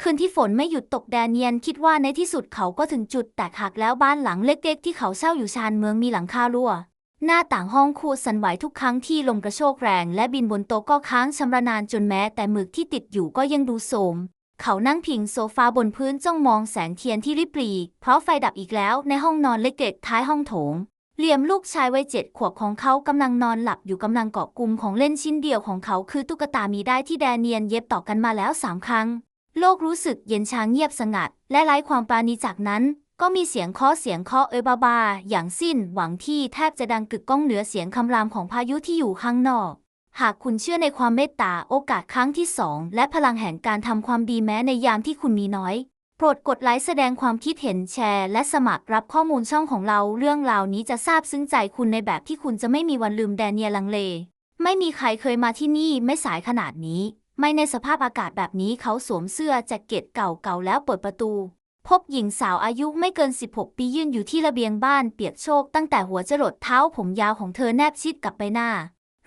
คืนที่ฝนไม่หยุดตกแดเนียนคิดว่าในที่สุดเขาก็ถึงจุดแตกหักแล้วบ้านหลังเล็กๆ ที่เขาเช่าอยู่ชานเมืองมีหลังคารั่ว หน้าต่างห้องครัวสั่นไหวทุกครั้งที่ลมกระโชกแรง และบินบนโต๊ะก็ค้างชำระนานจนแม้แต่หมึกที่ติดอยู่ก็ยังดูโสม เขานั่งพิงโซฟาบนพื้นจ้องมองแสงเทียนที่ริบหรี่เพราะไฟดับอีกแล้วในห้องนอนเล็กๆท้ายห้องโถงเหลี่ยมลูกชายวัยเจ็ดขวบของเขากำลังนอนหลับอยู่กำลังเกาะกลุ่มของเล่นชิ้นเดียวของเขาคือตุ๊กตามีได้ที่แดเนียนเย็บต่อกันมาแล้วสามครั้ง โลกรู้สึกเย็นชาเงียบสงัด และไร้ความปราณีจากนั้น ก็มีเสียงเคาะเสียงเคาะเอยบาบา อย่างสิ้นหวังที่แทบจะดังกึกก้องเหนือเสียงคำรามของพายุที่อยู่ข้างนอก หากคุณเชื่อในความเมตตาโอกาสครั้งที่สองและพลังแห่งการทำความดีแม้ในยามที่คุณมีน้อย โปรดกดไลค์แสดงความคิดเห็นแชร์ และสมัครรับข้อมูลช่องของเราเรื่องราวนี้จะซาบซึ้งใจคุณในแบบที่คุณจะไม่มีวันลืมแดเนียลลังเล ไม่มีใครเคยมาที่นี่ไม่สายขนาดนี้ ไม่ในสภาพอากาศแบบนี้เขาสวมเสื้อแจ็คเก็ตเก่าๆแล้วเปิดประตู พบหญิงสาวอายุไม่เกิน 16 ปียืนอยู่ที่ระเบียงบ้านเปียกโชกตั้งแต่หัวจรดเท้าผมยาวของเธอแนบชิดกับใบหน้า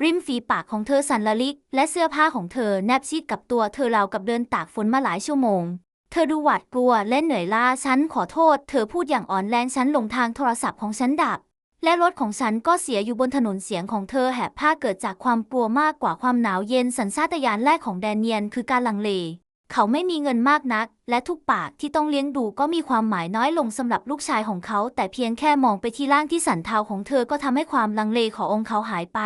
ริมฝีปากของเธอสั่นละลิก และเสื้อผ้าของเธอแนบชิดกับตัวเธอราวกับเดินตากฝนมาหลายชั่วโมง เธอดูหวาดกลัวและเหนื่อยล้าฉันขอโทษ เธอพูดอย่างอ่อนแรงฉันหลงทางโทรศัพท์ของฉันดับ และรถของฉันก็เสียอยู่บนถนนเสียงของเธอแหบผ้าเกิดจากความกลัวมากกว่าความหนาวเย็นสัญชาตญาณแรกของแดเนียนคือการลังเลเขาไม่มีเงินมากนัก และทุกปากที่ต้องเลี้ยงดูก็มีความหมายน้อยลงสำหรับลูกชายของเขา แต่เพียงแค่มองไปที่ร่างที่สันเทาของเธอก็ทำให้ความลังเลขององค์เขาหายไป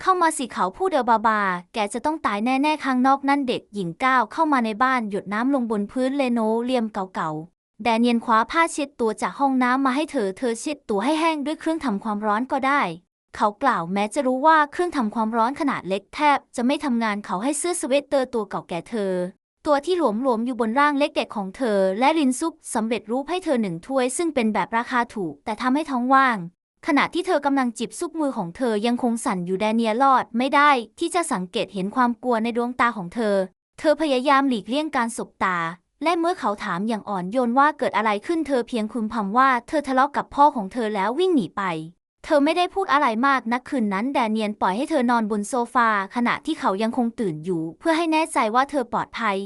เข้ามาสิเขาพูดเออบาบา แกจะต้องตายแน่ ๆ ข้างนอกนั่นเด็กหญิงก้าวเข้ามาในบ้านหยดน้ำลงบนพื้นเลโนเรียมเก่าๆ แดเนียนคว้าผ้าเช็ดตัวจากห้องน้ำมาให้เธอ เธอเช็ดตัวให้แห้งด้วยเครื่องทำความร้อนก็ได้ เขากล่าวแม้จะรู้ว่าเครื่องทำความร้อนขนาดเล็กแทบ จะไม่ทำงานเขาให้เสื้อสเวตเตอร์ตัวเก่าแก่เธอ ตัวที่หลวมๆอยู่บนร่างเล็กเด็กของเธอ และลินซุปสำเร็จรูปให้เธอหนึ่งถ้วย ซึ่งเป็นแบบราคาถูก แต่ทำให้ท้องว่าง ขณะที่เธอกำลังจิบซุปมือของเธอยังคงสั่นอยู่แดเนียลอดไม่ได้ ที่จะสังเกตเห็นความกลัวในดวงตาของเธอ เธอพยายามหลีกเลี่ยงการสบตา และเมื่อเขาถามอย่างอ่อนโยนว่าเกิดอะไรขึ้นเธอเพียงคุมพำว่าเธอทะเลาะกับพ่อของเธอแล้ววิ่งหนีไป เธอไม่ได้พูดอะไรมากนักคืนนั้นแดเนียนปล่อยให้เธอนอนบนโซฟาขณะที่เขายังคงตื่นอยู่ เพื่อให้แน่ใจว่าเธอปลอดภัย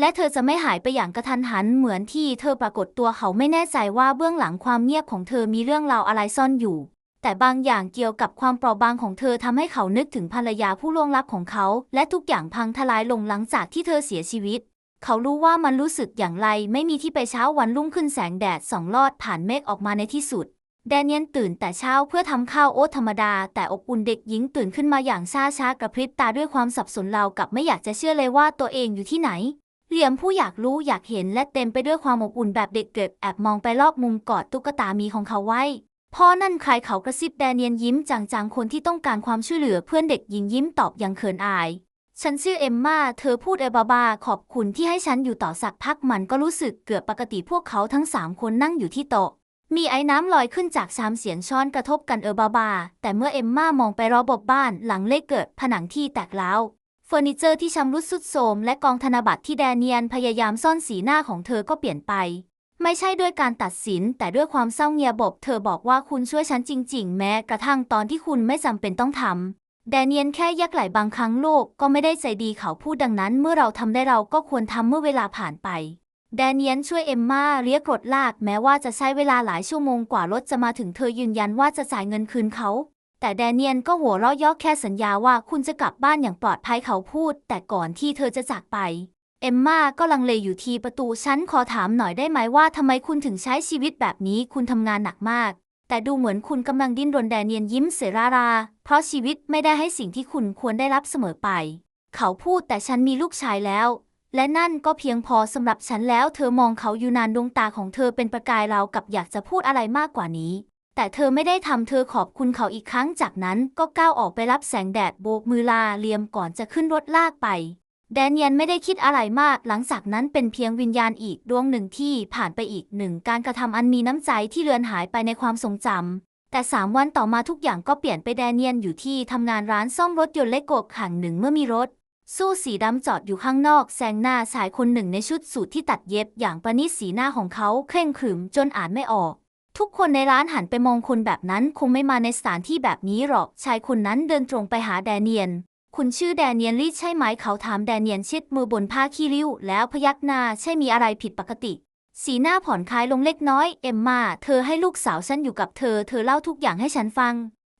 และเธอจะไม่หายไปอย่างกระทันหันเหมือนที่เธอปรากฏตัวเขาไม่แน่ใจว่าเบื้องหลังความเงียบของเธอมีเรื่องราวอะไรซ่อนอยู่แต่บางอย่างเกี่ยวกับความเปราะบางของเธอทำให้เขานึกถึงภรรยาผู้ล่วงลับของเขา และทุกอย่างพังทลายลงหลังจากที่เธอเสียชีวิต เขารู้ว่ามันรู้สึกอย่างไรไม่มีที่ไปเช้าวันรุ่งขึ้นแสงแดดส่องลอดผ่านเมฆออกมาในที่สุด แดเนียนตื่นแต่เช้าเพื่อทำข้าวโอ๊ตธรรมดา แต่อบอุ่นเด็กหญิงตื่นขึ้นมาอย่างช้าช้ากระพริบตาด้วยความสับสนเรากับไม่อยากจะเชื่อเลยว่าตัวเองอยู่ที่ไหน เหลี่ยมผู้อยากรู้อยากเห็นและเต็มไปด้วยความอบอุ่นแบบเด็กเกิดแอบมองไปรอบมุมกอดตุ๊กตามีของเขาไว้พ่อนั่นใครเขากระซิบแดเนียนยิ้มจางๆคนที่ต้องการความช่วยเหลือเพื่อนเด็กหญิงยิ้มตอบอย่างเขินอาย ฉันชื่อเอมมาเธอพูดเอบาบาขอบคุณที่ให้ฉันอยู่ต่อสักพักมันก็รู้สึกเกือบปกติพวกเขาทั้งสามคนนั่งอยู่ที่โต๊ะ มีไอ้น้ำลอยขึ้นจากชามเสียงช้อนกระทบกันเออบาบา แต่เมื่อเอมมามองไปรอบๆบ้านหลังเล็กเกิดผนังที่แตกร้าวเฟอร์นิเจอร์ที่ชำรุดสุดโทรมและกองธนบัตรที่แดเนียนพยายามซ่อนสีหน้าของเธอก็เปลี่ยนไป ไม่ใช่ด้วยการตัดสิน แต่ด้วยความเศร้าเงียบ เธอบอกว่าคุณช่วยฉันจริง ๆ แม้กระทั่งตอนที่คุณไม่จำเป็นต้องทำ แดเนียนแค่ยักไหลบางครั้งโลกก็ไม่ได้ใจดีเขาพูดดังนั้น เมื่อเราทำได้เราก็ควรทำเมื่อเวลาผ่านไป แดเนียนช่วยเอมมาเรียกรถลาก แม้ว่าจะใช้เวลาหลายชั่วโมงกว่ารถจะมาถึงเธอยืนยันว่าจะจ่ายเงินคืนเขา แต่แดเนียนก็หัวเราะย่อแค่สัญญาว่าคุณจะกลับบ้านอย่างปลอดภัยเขาพูด แต่ก่อนที่เธอจะจากไป เอมมาก็ลังเลอยู่ที่ประตูฉันขอถามหน่อยได้ไหมว่าทำไมคุณถึงใช้ชีวิตแบบนี้คุณทำงานหนักมาก แต่ดูเหมือนคุณกำลังดิ้นรนแดเนียนยิ้มเสรารา เพราะชีวิตไม่ได้ให้สิ่งที่คุณควรได้รับเสมอไป เขาพูดแต่ฉันมีลูกชายแล้ว และนั่นก็เพียงพอสำหรับฉันแล้ว เธอมองเขาอยู่นานดวงตาของเธอเป็นประกายราวกับอยากจะพูดอะไรมากกว่านี้ แต่เธอไม่ได้ทำเธอขอบคุณเขาอีกครั้งจากนั้นก็ก้าวออกไปรับแสงแดดโบกมือลาเลียมก่อนจะขึ้นรถลากไป แดเนียนไม่ได้คิดอะไรมาก หลังจากนั้นเป็นเพียงวิญญาณอีกดวงหนึ่งที่ผ่านไปอีกหนึ่งการกระทำอันมีน้ำใจที่เลือนหายไปในความทรงจำ แต่สามวันต่อมาทุกอย่างก็เปลี่ยนไปแดเนียนอยู่ที่ทำงานร้านซ่อมรถยนต์เล็กโกกขังหนึ่งเมื่อมีรถ สู้สีดำจอดอยู่ข้างนอกแซงหน้าชายคนหนึ่งในชุดสูทที่ตัดเย็บอย่างประณีตสีหน้าของเขาเคร่งขรึมจนอ่านไม่ออก ทุกคนในร้านหันไปมองคนแบบนั้นคงไม่มาในสถานที่แบบนี้หรอกชายคนนั้นเดินตรงไปหาแดเนียน คุณชื่อแดเนียนลีดใช่ไหมเขาถามแดเนียนชิดมือบนผ้าขี้ริ้ว แล้วพยักหน้าใช่มีอะไรผิดปกติ สีหน้าผ่อนคลายลงเล็กน้อย เอมมาเธอให้ลูกสาวฉันอยู่กับเธอ เธอเล่าทุกอย่างให้ฉันฟัง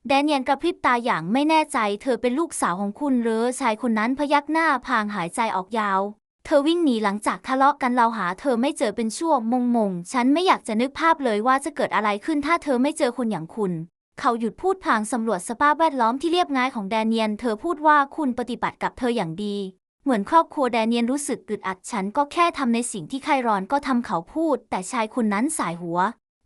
แดเนียนกระพริบตาอย่างไม่แน่ใจ เธอเป็นลูกสาวของคุณหรือชายคนนั้นพยักหน้าพางหายใจออกยาว เธอวิ่งหนีหลังจากทะเลาะกันเราหา เธอไม่เจอเป็นชั่วมงมง ฉันไม่อยากจะนึกภาพเลยว่าจะเกิดอะไรขึ้นถ้าเธอไม่เจอคนอย่างคุณ เขาหยุดพูดพลางสำรวจสภาพแวดล้อมที่เรียบง่ายของแดเนียน เธอพูดว่าคุณปฏิบัติกับเธออย่างดี เหมือนครอบครัวแดเนียนรู้สึกอึดอัดฉันก็แค่ทำในสิ่งที่ใครรอนก็ทำเขาพูด แต่ชายคนนั้นสายหัว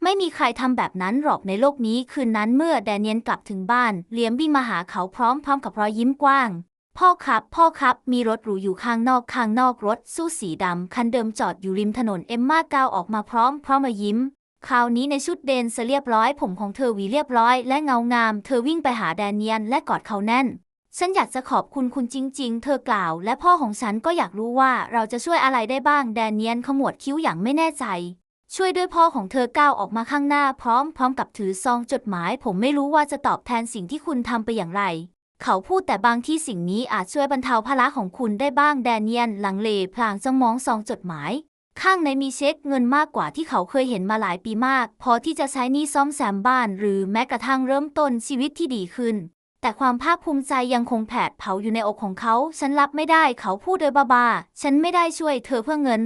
ไม่มีใครทำแบบนั้นหรอกในโลกนี้ คืนนั้นเมื่อแดเนียนกลับถึงบ้านเลียมวิ่งมาหาเขาพร้อมพร้อมกับรอยยิ้มกว้าง พ่อครับ พ่อครับ มีรถหรูอยู่ข้างนอกข้างนอกรถสู้สีดำคันเดิมจอดอยู่ริมถนนเอ็มมาก้าวออกมาพร้อมพร้อมมายิ้ม คราวนี้ในชุดเดนเสเรียบร้อย ผมของเธอหวีเรียบร้อยและเงางาม เธอวิ่งไปหาแดเนียนและกอดเขาแน่น ฉันอยากจะขอบคุณคุณจริง ๆ เธอกล่าว และพ่อของฉันก็อยากรู้ว่าเราจะช่วยอะไรได้บ้าง แดเนียนขมวดคิ้วอย่างไม่แน่ใจ ช่วยด้วยพ่อของเธอก้าวออกมาข้างหน้าพร้อมพร้อมกับถือซองจดหมาย ผมไม่รู้ว่าจะตอบแทนสิ่งที่คุณทำไปอย่างไร เขาพูดแต่บางที่สิ่งนี้อาจช่วยบรรเทาภาระของคุณได้บ้างแดเนียน หลังเลพลางจ้องมองซองจดหมาย ข้างในมีเช็คเงินมากกว่าที่เขาเคยเห็นมาหลายปีมาก พอที่จะใช้หนี้ซ่อมแซมบ้าน หรือแม้กระทั่งเริ่มต้นชีวิตที่ดีขึ้น แต่ความภาคภูมิใจยังคงแผดเผาอยู่ในอกของเขา ฉันรับไม่ได้เขาพูดโดยบ้าๆฉันไม่ได้ช่วยเธอเพื่อเงิน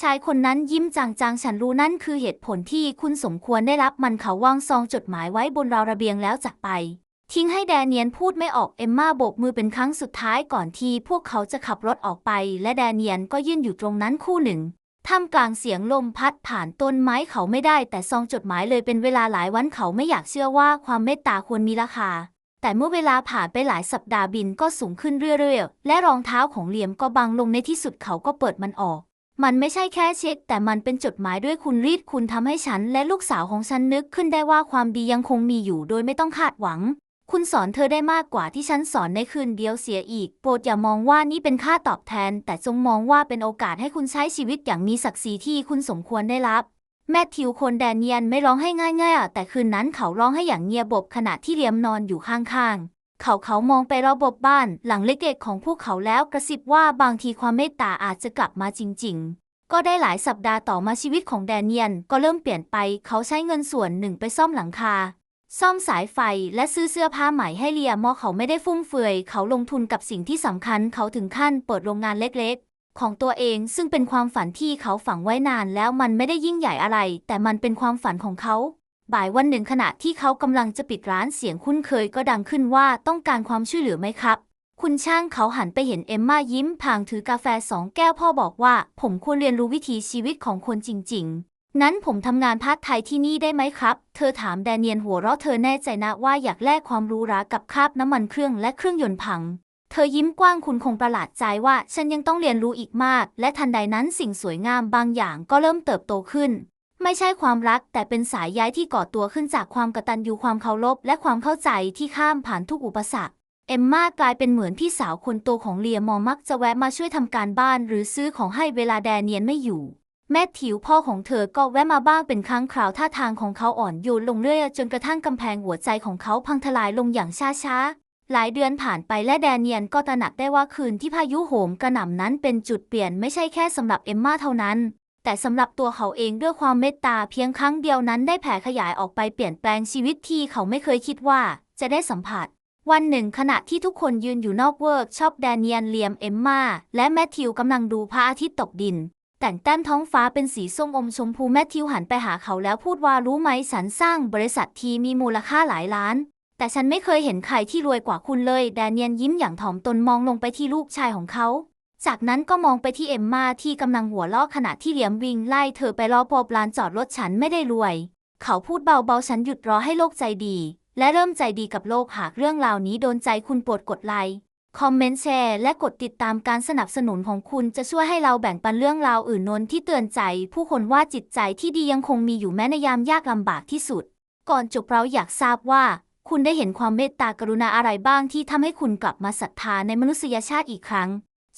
ชายคนนั้นยิ้มจางๆ ฉันรู้นั่นคือเหตุผลที่คุณสมควรได้รับมันเขาวางซองจดหมายไว้บนราวระเบียงแล้วจากไป ทิ้งให้แดเนียนพูดไม่ออกเอมมาโบกมือเป็นครั้งสุดท้ายก่อนที่พวกเขาจะขับรถออกไป และแดเนียนก็ยืนอยู่ตรงนั้นคู่หนึ่ง ท่ามกลางเสียงลมพัดผ่านต้นไม้เขาไม่ได้ แต่ซองจดหมายเลยเป็นเวลาหลายวันเขาไม่อยากเชื่อว่าความเมตตาควรมีราคา แต่เมื่อเวลาผ่านไปหลายสัปดาห์บินก็สูงขึ้นเรื่อยๆ และรองเท้าของเหลียมก็บางลงในที่สุดเขาก็เปิดมันออก มันไม่ใช่แค่เช็ค แต่มันเป็นจดหมายด้วยคุณรีดคุณทำให้ฉัน และลูกสาวของฉันนึกขึ้นได้ว่าความดียังคงมีอยู่โดยไม่ต้องคาดหวัง คุณสอนเธอได้มากกว่าที่ฉันสอนในคืนเดียวเสียอีก โปรดอย่ามองว่านี่เป็นค่าตอบแทน แต่จงมองว่าเป็นโอกาสให้คุณใช้ชีวิตอย่างมีศักดิ์ศรีที่คุณสมควรได้รับ แมทธิวคนแดนเนียนไม่ร้องให้ง่ายๆอะแต่คืนนั้นเขาร้องให้อย่างเงียบบขณะที่เลียมนอนอยู่ข้างๆเขาเขามองไปรอบๆบ้านหลังเล็กๆของพวกเขาแล้วกระซิบว่าบางทีความเมตตาอาจจะกลับมาจริง ๆ ก็ได้หลายสัปดาห์ต่อมาชีวิตของแดเนียนก็เริ่มเปลี่ยนไป เขาใช้เงินส่วนหนึ่งไปซ่อมหลังคา ซ่อมสายไฟและซื้อเสื้อผ้าใหม่ให้เลียมอเขาไม่ได้ฟุ่มเฟือย เขาลงทุนกับสิ่งที่สำคัญเขาถึงขั้นเปิดโรงงานเล็กๆ ของตัวเองซึ่งเป็นความฝันที่เขาฝังไว้นานแล้วมันไม่ได้ยิ่งใหญ่อะไร แต่มันเป็นความฝันของเขา บ่ายวันหนึ่งขณะที่เขากำลังจะปิดร้านเสียงคุ้นเคยก็ดังขึ้นว่าต้องการความช่วยเหลือไหมครับ คุณช่างเขาหันไปเห็นเอมมายิ้มพางถือกาแฟสองแก้วพ่อบอกว่า ผมควรเรียนรู้วิถีชีวิตของคนจริง ๆ นั้นผมทำงานพาร์ทไทยที่นี่ได้ไหมครับ เธอถามแดเนียนหัวเราะเธอแน่ใจนะว่าอยากแลกความรู้รากับคราบน้ำมันเครื่องและเครื่องยนต์พัง เธอยิ้มกว้างคุณคงประหลาดใจว่า ฉันยังต้องเรียนรู้อีกมาก และทันใดนั้นสิ่งสวยงามบางอย่างก็เริ่มเติบโตขึ้น ไม่ใช่ความรักแต่เป็นสายใยที่ก่อตัวขึ้นจากความกตัญญูความเคารพและความเข้าใจที่ข้ามผ่านทุกอุปสรรคเอมมากลายเป็นเหมือนพี่สาวคนโตของเลียมอมักจะแวะมาช่วยทำการบ้านหรือซื้อของให้เวลาแดเนียนไม่อยู่ แม่ถิวพ่อของเธอก็แวะมาบ้างเป็นครั้งคราวท่าทางของเขาอ่อนโยนลงเรื่อยจนกระทั่งกำแพงหัวใจของเขาพังทลายลงอย่างช้าๆ หลายเดือนผ่านไปและแดเนียนก็ตระหนักได้ว่าคืนที่พายุโหมกระหน่ำนั้นเป็นจุดเปลี่ยนไม่ใช่แค่สำหรับเอมมาเท่านั้น แต่สำหรับตัวเขาเองด้วยความเมตตาเพียงครั้งเดียวนั้นได้แผ่ขยายออกไปเปลี่ยนแปลงชีวิตที่เขาไม่เคยคิดว่าจะได้สัมผัสวันหนึ่งขณะที่ทุกคนยืนอยู่นอกเวิร์กช็อปแดเนียนเลียมเอมมาและแมทธิวกำลังดูพระอาทิตย์ตกดิน แต่งแต้มท้องฟ้าเป็นสีส้มอมชมพูแมทธิวหันไปหาเขาแล้วพูดว่ารู้ไหมฉันสร้างบริษัททีมีมูลค่าหลายล้าน แต่ฉันไม่เคยเห็นใครที่รวยกว่าคุณเลย แดเนียนยิ้มอย่างถ่อมตนมองลงไปที่ลูกชายของเขา จากนั้นก็มองไปที่เอมมาที่กำลังหัวเราะขณะที่เหลียมวิ่งไล่เธอไปรอพบลานจอดรถฉันไม่ได้รวย เขาพูดเบาๆฉันหยุดรอให้โลกใจดี และเริ่มใจดีกับโลกหากเรื่องราวนี้โดนใจคุณโปรดกดไลค์ คอมเมนต์แชร์และกดติดตามการสนับสนุนของคุณจะช่วยให้เราแบ่งปันเรื่องราวอื่นนนที่เตือนใจ ผู้คนว่าจิตใจที่ดียังคงมีอยู่แม้ในยามยากลำบากที่สุด ก่อนจบเราอยากทราบว่า คุณได้เห็นความเมตตากรุณาอะไรบ้างที่ทำให้คุณกลับมาศรัทธาในมนุษยชาติอีกครั้ง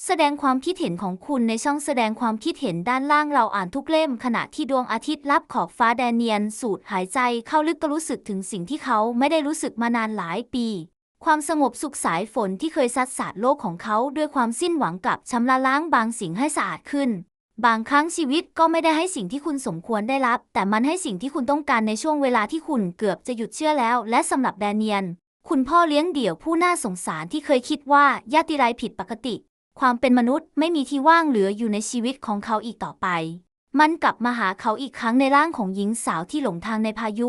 แสดงความคิดเห็นของคุณในช่องแสดงความคิดเห็นด้านล่างเราอ่านทุกเล่ม ขณะที่ดวงอาทิตย์ลับขอบฟ้าแดเนียน สูดหายใจเข้าลึกก็รู้สึกถึงสิ่งที่เขาไม่ได้รู้สึกมานานหลายปี ความสงบสุขสายฝนที่เคยซัดสาดโลกของเขาด้วยความสิ้นหวังกลับชำระล้างบางสิ่งให้สะอาดขึ้น บางครั้งชีวิตก็ไม่ได้ให้สิ่งที่คุณสมควรได้รับ แต่มันให้สิ่งที่คุณต้องการในช่วงเวลาที่คุณเกือบจะหยุดเชื่อแล้ว และสำหรับแดเนียน คุณพ่อเลี้ยงเดี่ยวผู้น่าสงสารที่เคยคิดว่าญาติไรผิดปกติ ความเป็นมนุษย์ไม่มีที่ว่างเหลืออยู่ในชีวิตของเขาอีกต่อไป มันกลับมาหาเขาอีกครั้งในร่างของหญิงสาวที่หลงทางในพายุ